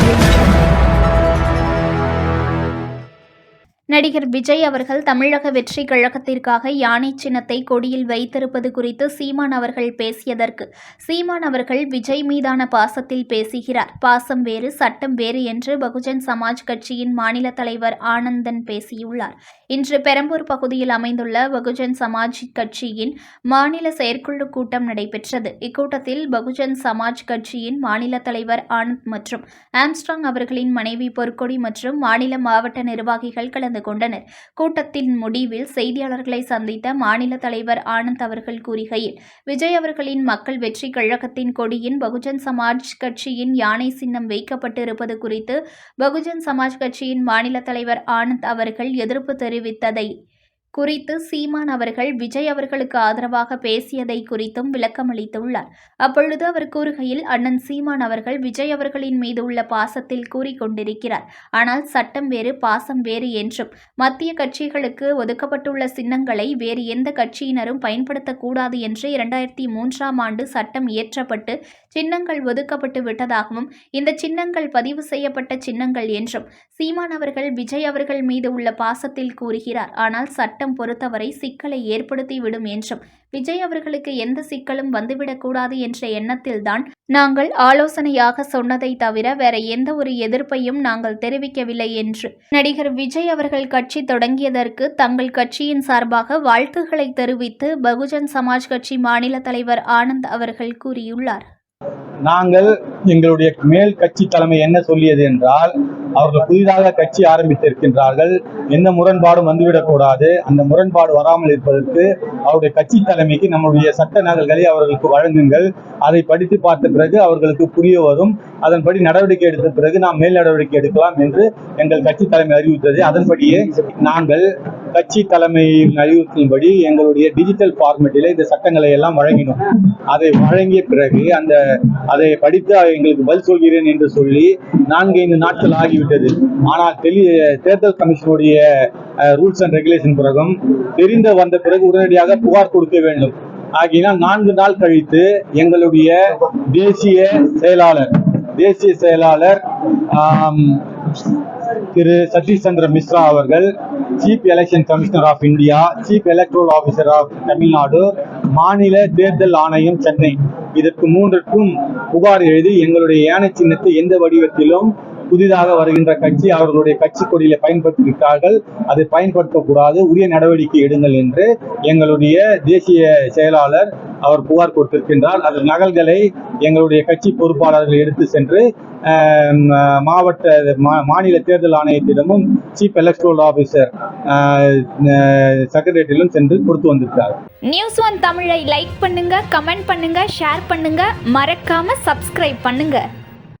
Audio நடிகர் விஜய் அவர்கள் தமிழக வெற்றி கழகத்திற்காக யானை சின்னத்தை கொடியில் வைத்திருப்பது குறித்து சீமான் அவர்கள் பேசியதற்கு சீமான் அவர்கள் விஜய் மீதான பாசத்தில் பேசுகிறார். பாசம் வேறு சட்டம் வேறு என்று பகுஜன் சமாஜ் கட்சியின் மாநில தலைவர் ஆனந்தன் பேசியுள்ளார். இன்று பெரம்பூர் பகுதியில் அமைந்துள்ள பகுஜன் சமாஜ் கட்சியின் மாநில செயற்குழு கூட்டம் நடைபெற்றது. இக்கூட்டத்தில் பகுஜன் சமாஜ் கட்சியின் மாநில தலைவர் ஆனந்த் மற்றும் ஆம்ஸ்ட்ராங் அவர்களின் மனைவி பொற்கொடி மற்றும் மாநில மாவட்ட நிர்வாகிகள் கலந்து கொண்டனர். கூட்டத்தின் முடிவில் செய்தியாளர்களை சந்தித்த மாநில தலைவர் ஆனந்த் அவர்கள் கூறுகையில் விஜய் அவர்களின் மக்கள் வெற்றி கழகத்தின் கொடியின் பகுஜன் சமாஜ் கட்சியின் யானை சின்னம் வைக்கப்பட்டிருப்பது குறித்து பகுஜன் சமாஜ் கட்சியின் மாநில தலைவர் ஆனந்த் அவர்கள் எதிர்ப்பு தெரிவித்ததை குறித்து சீமான் அவர்கள் விஜய் அவர்களுக்கு ஆதரவாக பேசியதை குறித்தும் விளக்கமளித்துள்ளார். அப்பொழுது அவர் கூறுகையில் அண்ணன் சீமான் அவர்கள் விஜய் அவர்களின் மீது உள்ள பாசத்தில் கூறிக்கொண்டிருக்கிறார். ஆனால் சட்டம் வேறு பாசம் வேறு என்றும். மத்திய கட்சிகளுக்கு ஒதுக்கப்பட்டுள்ள சின்னங்களை வேறு எந்த கட்சியினரும் பயன்படுத்தக்கூடாது என்று இரண்டாயிரத்தி மூன்றாம் ஆண்டு சட்டம் இயற்றப்பட்டு சின்னங்கள் ஒதுக்கப்பட்டு விட்டதாகவும் இந்த சின்னங்கள் பதிவு செய்யப்பட்ட சின்னங்கள் என்றும். சீமான் அவர்கள் விஜய் அவர்கள் மீது உள்ள பாசத்தில் கூறுகிறார். ஆனால் சட்டம் பொறுத்தவரை சிக்கலை ஏற்படுத்திவிடும் என்றும் விஜய் அவர்களுக்கு எந்த சிக்கலும் வந்துவிடக்கூடாது என்ற எண்ணத்தில்தான் நாங்கள் ஆலோசனையாக சொன்னதை தவிர வேற எந்த ஒரு எதிர்ப்பையும் நாங்கள் தெரிவிக்கவில்லை என்று. நடிகர் விஜய் அவர்கள் கட்சி தொடங்கியதற்கு தங்கள் கட்சியின் சார்பாக வாழ்த்துக்களை தெரிவித்து பகுஜன் சமாஜ் கட்சி மாநில தலைவர் ஆனந்த் அவர்கள் கூறியுள்ளார். நாங்கள் எங்களுடைய மேல் கட்சி தலைமை என்ன சொல்லியது என்றால் அவர்கள் புதிதாக கட்சி ஆரம்பித்திருக்கின்றார்கள். எந்த முரண்பாடும் வந்துவிடக்கூடாது. அந்த முரண்பாடு வராமல் இருப்பதற்கு அவருடைய கட்சி தலைமைக்கு நம்முடைய சட்ட நகல்களை அவர்களுக்கு வழங்குங்கள். அதை படித்து பார்த்த பிறகு அவர்களுக்கு புரிய வரும். அதன்படி நடவடிக்கை எடுத்த பிறகு நாம் மேல் நடவடிக்கை எடுக்கலாம் என்று எங்கள் கட்சி தலைமை அறிவித்தது அதன்படியே நாங்கள் கட்சி தலைமையின் அறிவுறுத்தின்படி எங்களுடைய டிஜிட்டல் ஃபார்மேட்டில் இந்த சட்டங்களை எல்லாம் வழங்கினோம். அதை வழங்கிய பிறகு அந்த அதை படித்து எங்களுக்கு பதில் சொல்கிறேன் என்று சொல்லி நான்கு ஐந்து நாட்கள் ஆகிவிட்டது. ஆனால் தெளி தேர்தல் கமிஷனுடைய ரூல்ஸ் அண்ட் ரெகுலேஷன் பிறகும் தெரிந்த வந்த பிறகு உடனடியாக புகார் கொடுக்க வேண்டும். ஆகினால் நான்கு நாள் கழித்து எங்களுடைய தேசிய செயலாளர் தேசிய செயலாளர் திரு சதீஷ் சந்திர மிஸ்ரா அவர்கள் chief election commissioner of India chief electoral officer of Tamil Nadu மாநில தேர்தல் ஆணையம் சென்னை. இதற்கு மூன்றுக்கும் புகார் எழுதி எங்களுடைய யானை சின்னத்தை எந்த வடிவத்திலும் புதிதாக வருகின்ற கட்சி அவர்களுடைய கட்சி கொடியில பயன்படுத்திவிட்டார்கள். அதை பயன்படுத்தக்கூடாது. உரிய நடவடிக்கை எடுங்கள் என்று எங்களுடைய தேசிய செயலாளர் அவர் புகார் கொடுத்திருக்கின்றார். அது நகல்களை எங்களுடைய கட்சி பொறுப்பாளர்கள் எடுத்து சென்று மாவட்ட மா- மாநில தேர்தல் ஆணையத்திடமும் சீஃப் எலக்ட்ரல் ஆபீசர் செக்ரட்டரியிலும் சென்று கொடுத்து வந்திருக்கிறார். நியூஸ் ஒன் தமிழை லைக் பண்ணுங்க கமெண்ட் பண்ணுங்க ஷேர் பண்ணுங்க. மறக்காம சப்ஸ்கிரைப் பண்ணுங்க.